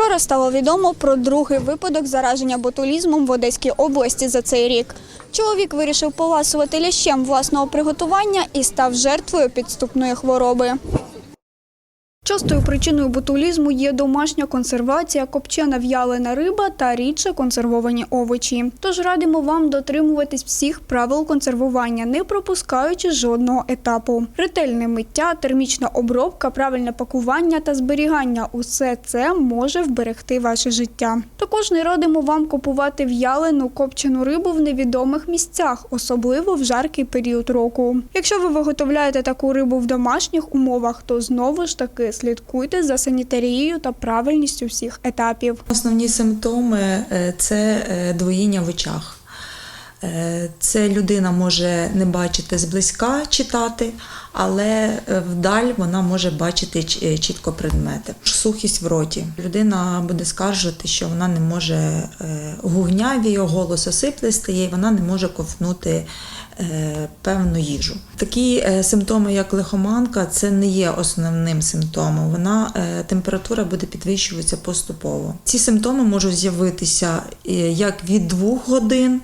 Вчора стало відомо про другий випадок зараження ботулізмом в Одеській області за цей рік. Чоловік вирішив поласувати лящем власного приготування і став жертвою підступної хвороби. Частою причиною ботулізму є домашня консервація, копчена в'ялена риба та рідше консервовані овочі. Тож радимо вам дотримуватись всіх правил консервування, не пропускаючи жодного етапу. Ретельне миття, термічна обробка, правильне пакування та зберігання усе це може вберегти ваше життя. Також не радимо вам купувати в'ялену копчену рибу в невідомих місцях, особливо в жаркий період року. Якщо ви виготовляєте таку рибу в домашніх умовах, то знову ж таки слідкуйте за санітарією та правильністю всіх етапів. Основні симптоми е, це е, двоїння в очах. Е, Це людина може не бачити зблизька читати, але е, вдаль вона може бачити е, чітко предмети. Сухість в роті. Людина буде скаржити, що вона не може гугняві, голос осиплий стає, і вона не може ковтнути певну їжу. Такі симптоми, як лихоманка, це не є основним симптомом. Вона температура буде підвищуватися поступово. Ці симптоми можуть з'явитися як від 2 годин.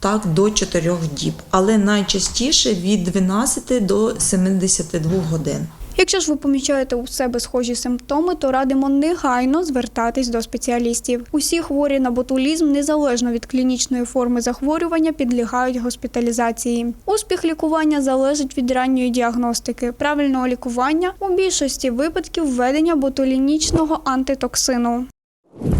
Так, до 4 діб, але найчастіше від 12 до 72 годин. Якщо ж ви помічаєте у себе схожі симптоми, то радимо негайно звертатись до спеціалістів. Усі хворі на ботулізм, незалежно від клінічної форми захворювання, підлягають госпіталізації. Успіх лікування залежить від ранньої діагностики, правильного лікування у більшості випадків введення ботулінічного антитоксину.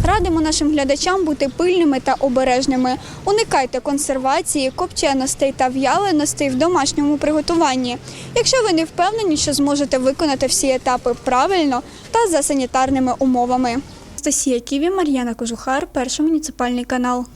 Радимо нашим глядачам бути пильними та обережними. Уникайте консервації, копченостей та в'яленостей в домашньому приготуванні. Якщо ви не впевнені, що зможете виконати всі етапи правильно та за санітарними умовами. Стасія Ківі, Мар'яна Кожухар, перший муніципальний канал.